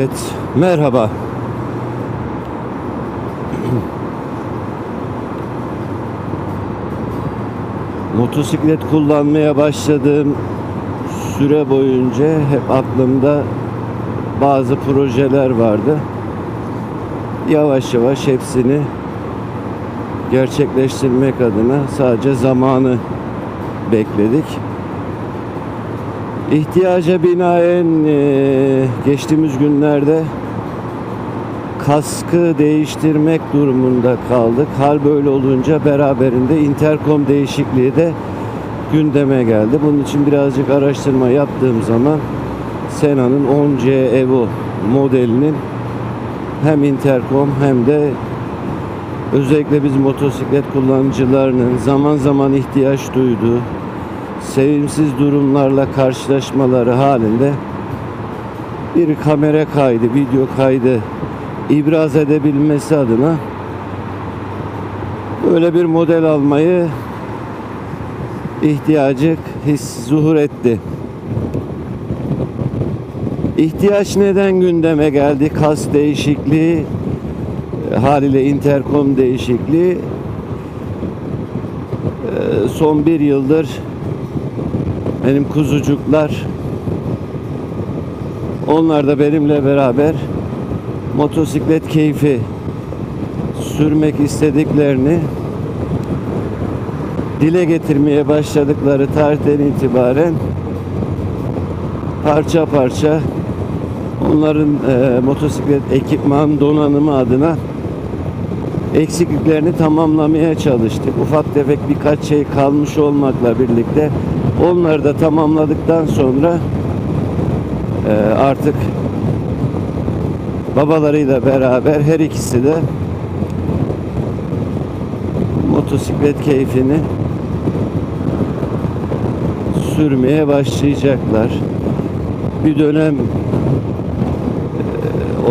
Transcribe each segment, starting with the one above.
Evet, merhaba. Motosiklet kullanmaya başladığım süre boyunca hep aklımda bazı projeler vardı. Yavaş yavaş hepsini gerçekleştirmek adına sadece zamanı bekledik. İhtiyaca binaen eee, geçtiğimiz günlerde kaskı değiştirmek durumunda kaldık. Hal böyle olunca beraberinde interkom değişikliği de gündeme geldi. Bunun için birazcık araştırma yaptığım zaman Sena'nın 10C Evo modelinin hem interkom hem de özellikle biz motosiklet kullanıcılarının zaman zaman ihtiyaç duyduğu sevimsiz durumlarla karşılaşmaları halinde bir kamera kaydı, video kaydı ibraz edebilmesi adına böyle bir model almayı ihtiyacı his zuhur etti. İhtiyaç neden gündeme geldi? Kas değişikliği, e, haliyle interkom değişikliği. E, Son bir yıldır benim kuzucuklar onlar da benimle beraber motosiklet keyfi sürmek istediklerini dile getirmeye başladıkları tarihten itibaren parça parça onların e, motosiklet ekipman donanımı adına eksikliklerini tamamlamaya çalıştık. Ufak tefek birkaç şey kalmış olmakla birlikte onları da tamamladıktan sonra e, artık babalarıyla beraber her ikisi de motosiklet keyfini sürmeye başlayacaklar. Bir dönem e,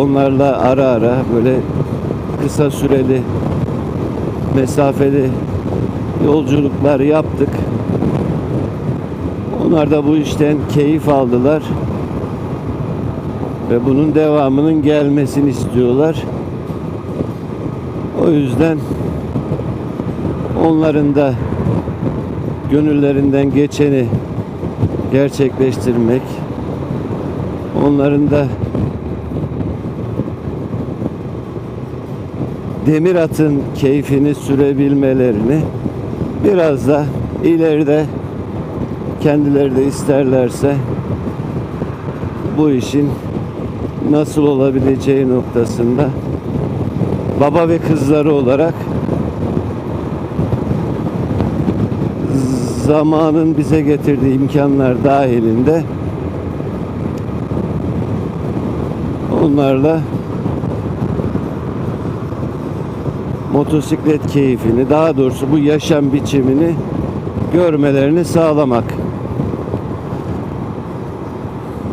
onlarla ara ara böyle kısa süreli mesafeli yolculuklar yaptık. Onlar da bu işten keyif aldılar ve bunun devamının gelmesini istiyorlar. O yüzden onların da gönüllerinden geçeni gerçekleştirmek, onların da demir atın keyfini sürebilmelerini biraz da ileride kendileri de isterlerse bu işin nasıl olabileceği noktasında baba ve kızları olarak zamanın bize getirdiği imkanlar dahilinde onlarla motosiklet keyfini daha doğrusu bu yaşam biçimini görmelerini sağlamak.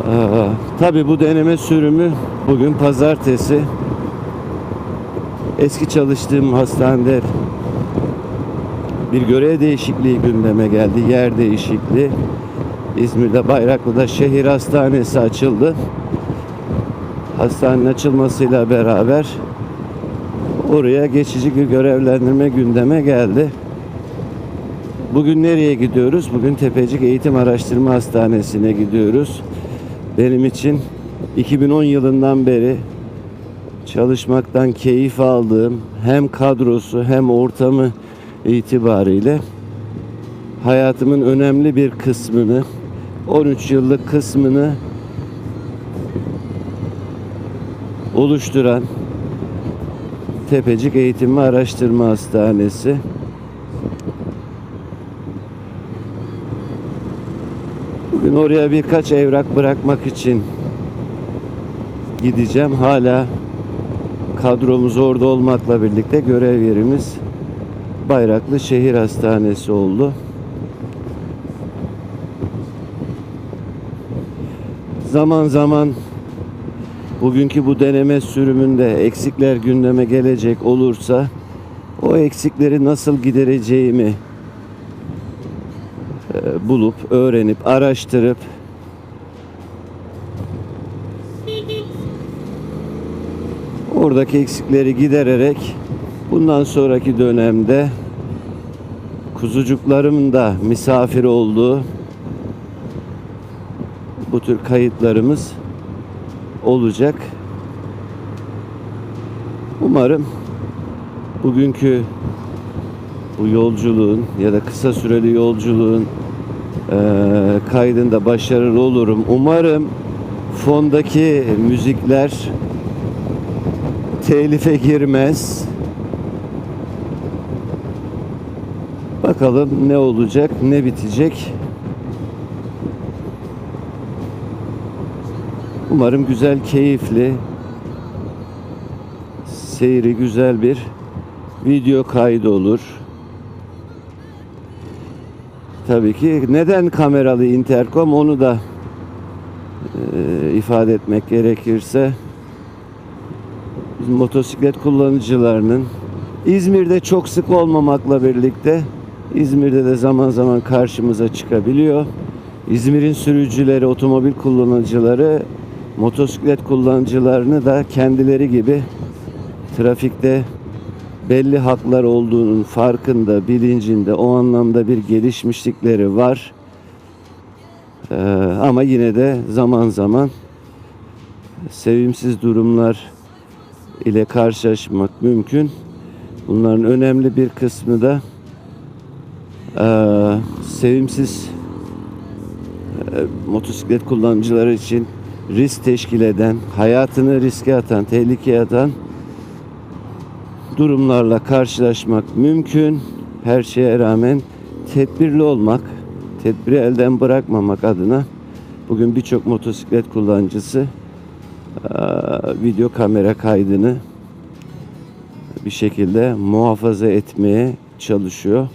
Ee, tabii bu deneme sürümü bugün pazartesi. Eski çalıştığım hastanede bir görev değişikliği gündeme geldi. Yer değişikliği. İzmir'de Bayraklı'da şehir hastanesi açıldı. Hastanenin açılmasıyla beraber oraya geçici bir görevlendirme gündeme geldi. Bugün nereye gidiyoruz? Bugün Tepecik Eğitim Araştırma Hastanesi'ne gidiyoruz. Benim için 2010 yılından beri çalışmaktan keyif aldığım hem kadrosu hem ortamı itibariyle hayatımın önemli bir kısmını 13 yıllık kısmını oluşturan Tepecik Eğitim ve Araştırma Hastanesi Bugün oraya birkaç evrak bırakmak için gideceğim. Hala kadromuz orada olmakla birlikte görev yerimiz Bayraklı Şehir Hastanesi oldu. Zaman zaman bugünkü bu deneme sürümünde eksikler gündeme gelecek olursa o eksikleri nasıl gidereceğimi bulup, öğrenip, araştırıp oradaki eksikleri gidererek bundan sonraki dönemde kuzucuklarımın da misafir olduğu bu tür kayıtlarımız olacak. Umarım bugünkü bu yolculuğun ya da kısa süreli yolculuğun eee, kaydında başarılı olurum. Umarım fondaki müzikler telife girmez. Bakalım ne olacak, ne bitecek. Umarım güzel, keyifli, seyri güzel bir video kaydı olur. Tabii ki neden kameralı interkom onu da e, ifade etmek gerekirse motosiklet kullanıcılarının İzmir'de çok sık olmamakla birlikte İzmir'de de zaman zaman karşımıza çıkabiliyor. İzmir'in sürücüleri, otomobil kullanıcıları motosiklet kullanıcılarını da kendileri gibi trafikte belli haklar olduğunun farkında, bilincinde, o anlamda bir gelişmişlikleri var. Ee, ama yine de zaman zaman sevimsiz durumlar ile karşılaşmak mümkün. Bunların önemli bir kısmı da eee, sevimsiz eee, motosiklet kullanıcıları için risk teşkil eden, hayatını riske atan, tehlikeye atan durumlarla karşılaşmak mümkün. Her şeye rağmen tedbirli olmak, tedbiri elden bırakmamak adına bugün birçok motosiklet kullanıcısı video kamera kaydını bir şekilde muhafaza etmeye çalışıyor.